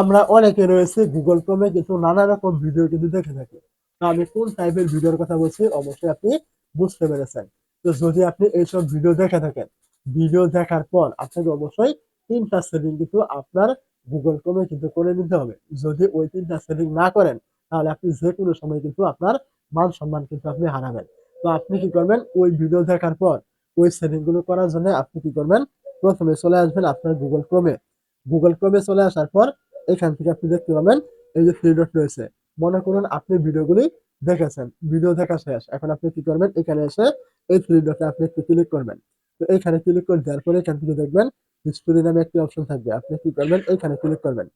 আমরা অনেকে রয়েছে গুগল ক্রোমে কিন্তু নানা রকম ভিডিও কিন্তু দেখে থাকি। তো আমি কোন টাইপের ভিডিওর কথা বলছি, অবশ্যই আপনি বুঝতে পেরেছেন। তো যদি আপনি এইসব ভিডিও দেখে থাকেন ভিডিও দেখার পর আপনাকে অবশ্যই তিনটা সেটিং কিন্তু আপনার গুগল ক্রোমে কিন্তু করে নিতে হবে। যদি ওই তিনটা সেটিং না করেন, তাহলে আপনি যে কোনো সময় কিন্তু আপনার মান সম্মান কিন্তু আপনি হারাবেন। তো আপনি কি করবেন, ওই ভিডিও দেখার পর ওই সেটিংগুলো করার জন্য আপনি কি করবেন, প্রথমে চলে আসবেন আপনার গুগল ক্রোমে গুগল ক্রোমে চলে আসার পর এখান থেকে আপনি দেখতে পাবেন এই যে থ্রি ডট রয়েছে। মনে করুন আপনি ভিডিওগুলি দেখেছেন। ভিডিও দেখা শেষ। এখন আপনি কি করবেন? এখানে এসে এই থ্রি ডটে আপনি একটু ক্লিক করবেন। তো এখানে ক্লিক করে দেওয়ার পরে এখান থেকে দেখবেন হিস্টোরি নামে একটি অপশন থাকবে। আপনি কি করবেন? এখানে ক্লিক করবেন।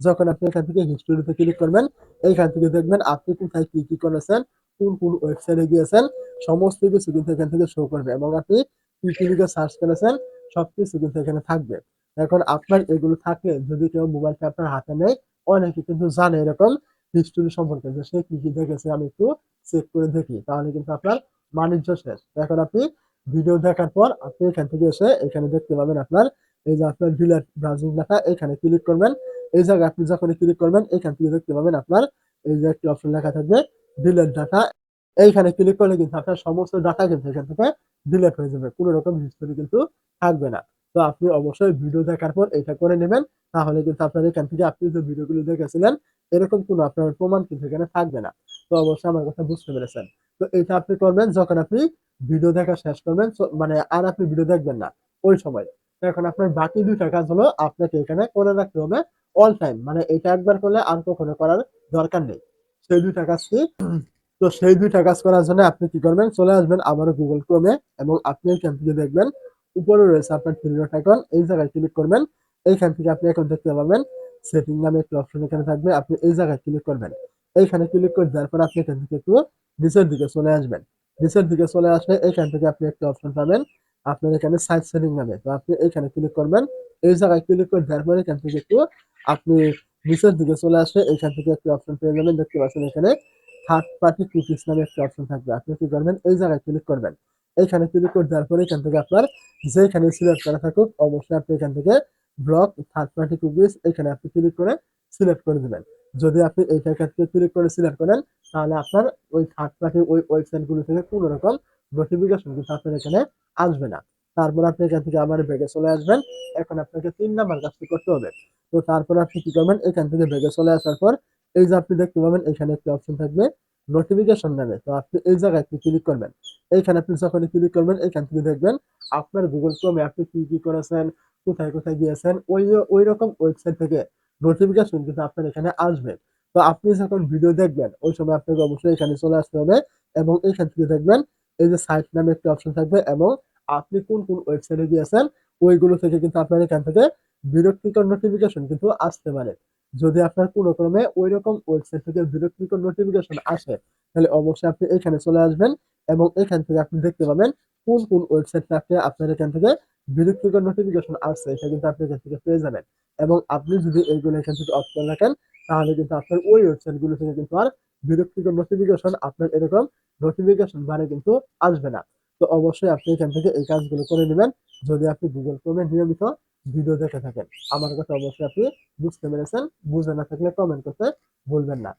যখন আপনি এখান থেকে হিস্টোরিতে ক্লিক করবেন এইখান থেকে দেখবেন আপনি কোথায় কি কি করেছেন? কোন কোন ওয়েবসাইটে গিয়েছেন? সমস্ত কিছু কিন্তু এখান থেকে শো করবে এবং আপনি কি কি সার্চ করেছেন? সবকিছু কিন্তু এখানে থাকবে। এখন আপনার এগুলো থাকলে যদি কেউ মোবাইলটা আপনার হাতে নেয়, অনেকে কিন্তু জানে এরকম হিস্টোরি সম্পর্কে যে সে কি কি দেখেছে, আমি একটু চেক করে দেখি, তাহলে কিন্তু আপনার বাণিজ্য শেষ। এখন আপনি ভিডিও দেখার পর আপনি এখান থেকে এসে এখানে দেখতে পাবেন আপনার, এই যে আপনার ডিলেট ব্রাউজিং লেখা, এখানে ক্লিক করবেন। এই জায়গায় আপনি যখন ক্লিক করবেন, এখান থেকে দেখতে পাবেন আপনার এই যে একটি অপশন লেখা থাকবে ডিলেট ডাটা এইখানে ক্লিক করলে কিন্তু আপনার সমস্ত ডাটা কিন্তু এখান থেকে ডিলেট হয়ে যাবে, কোনো রকম হিস্টোরি কিন্তু থাকবে না। তো আপনি অবশ্যই ভিডিও দেখার পর এটা করে নেবেন, তাহলে কিন্তু আপনার এখান থেকে আপনি যে ভিডিওগুলো দেখেছিলেন, এরকম কোনো আপনার প্রমাণ কিন্তু এখানে থাকবে না। তো অবশ্যই আমার কথা বুঝতে পেরেছেন। তো এটা আপনি করবেন যখন আপনি ভিডিও দেখা শেষ করবেন মানে আর আপনি ভিডিও দেখবেন না, ওই সময়। এখন আপনার বাকি দুইটা কাজ হলো, আপনাকে এখানে করে রাখতে হবে অল টাইম মানে এটা একবার করলে আর কখনো করার দরকার নেই। সেই দুইটা কাজ কি? তো সেই দুইটা কাজ করার জন্য আপনি কি করবেন, চলে আসবেন আবারও গুগল ক্রোমে এবং আপনি এখান থেকে দেখবেন উপরে রয়েছে আপনার থ্রি ডট আইকন এই জায়গায় ক্লিক করবেন, এইখান থেকে আপনি এখন দেখতে পাবেন সেটিং নামে একটি অপশন এখানে থাকবে, আপনি এই জায়গায় ক্লিক করবেন। এইখানে ক্লিক করে দেওয়ার পর আপনি এখান থেকে একটু নিচের দিকে চলে আসবেন। নিচের দিকে চলে আসলে এইখান থেকে আপনি একটা অপশন পাবেন, আপনার এখানে সাইড সেটিং নামে। তো আপনি এইখানে ক্লিক করবেন, এই জায়গায় ক্লিক করে দেওয়ার পর এখান থেকে একটু আপনি নিচের দিকে চলে আসলে এইখান থেকে একটি অপশন পেয়ে যাবেন। দেখতে পাচ্ছেন এখানে থার্ড পার্টি কুকিজ নামে একটি অপশন থাকবে। আপনি কি করবেন? এই জায়গায় ক্লিক করবেন। এইখানে ক্লিক করে দেওয়ার পরে এখান থেকে আপনার যেখানে সিলেক্ট করা থাকুক, অবশ্যই আপনি এখান থেকে ব্লক থার্ড পার্টি কুকিজ এখানে আপনি ক্লিক করে সিলেক্ট করে দেবেন। যদি আপনি এখান থেকে ক্লিক করে সিলেক্ট করেন, তাহলে আপনার ওই থার্ড পার্টি ওই ওয়েবসাইটগুলো থেকে কোনো রকম নোটিফিকেশন কিন্তু আপনার এখানে আসবে না। তারপর আপনি এখান থেকে আবার ব্যাগে চলে আসবেন। এখন আপনাকে তিন নাম্বার কাজটি করতে হবে। তো তারপর আপনি কি করবেন? এখান থেকে ব্যাগে চলে আসার পর এই যে আপনি দেখতে পাবেন, এখানে একটি অপশন থাকবে নোটিফিকেশন নামে। তো আপনি এই জায়গায় ক্লিক করবেন। এইখানে আপনি যখন ক্লিক করবেন, এইখান থেকে দেখবেন আপনার গুগল ক্রোমে আপনি কি কি করেছেন, কোথায় কোথায় গিয়েছেন, ওই ওই রকম ওয়েবসাইট থেকে নোটিফিকেশন কিন্তু আপনার এখানে আসবে। তো আপনি যখন ভিডিও দেখবেন, ওই সময় আপনাকে অবশ্যই এখানে চলে আসতে হবে এবং এইখান থেকে দেখবেন এই যে সাইট নামে একটি অপশন থাকবে এবং আপনি কোন কোন ওয়েবসাইটে গিয়েছেন, ওইগুলো থেকে কিন্তু আপনার এখান থেকে বিরক্তিকর নোটিফিকেশন কিন্তু আসতে পারে। যদি আপনার কোনো ক্রমে ওই রকম ওয়েবসাইট থেকে বিরক্তিকর নোটিফিকেশন আসে, তাহলে অবশ্যই আপনি এখানে চলে আসবেন এবং এখান থেকে আপনি দেখতে পাবেন কোন কোন ওয়েবসাইট থেকে আপনার এখান থেকে বিরক্তিকর নোটিফিকেশন আসছে, এটা কিন্তু আপনি এখান থেকে পেয়ে যাবেন। এবং আপনি যদি এইগুলো এখান থেকে করে রাখেন, তাহলে কিন্তু আপনার ওই ওয়েবসাইটগুলো থেকে কিন্তু আর বিরক্তিকর নোটিফিকেশন আপনার এরকম নোটিফিকেশন বারে কিন্তু আসবে না। তো অবশ্যই আপনি এখান থেকে এই কাজগুলো করে নেবেন। যদি আপনি গুগল ক্রোমে নিয়মিত ভিডিও দেখে থাকেন, আমার কথা অবশ্যই আপনি বুঝতে পেরেছেন। বুঝে না থাকলে কমেন্ট করতে ভুলবেন না।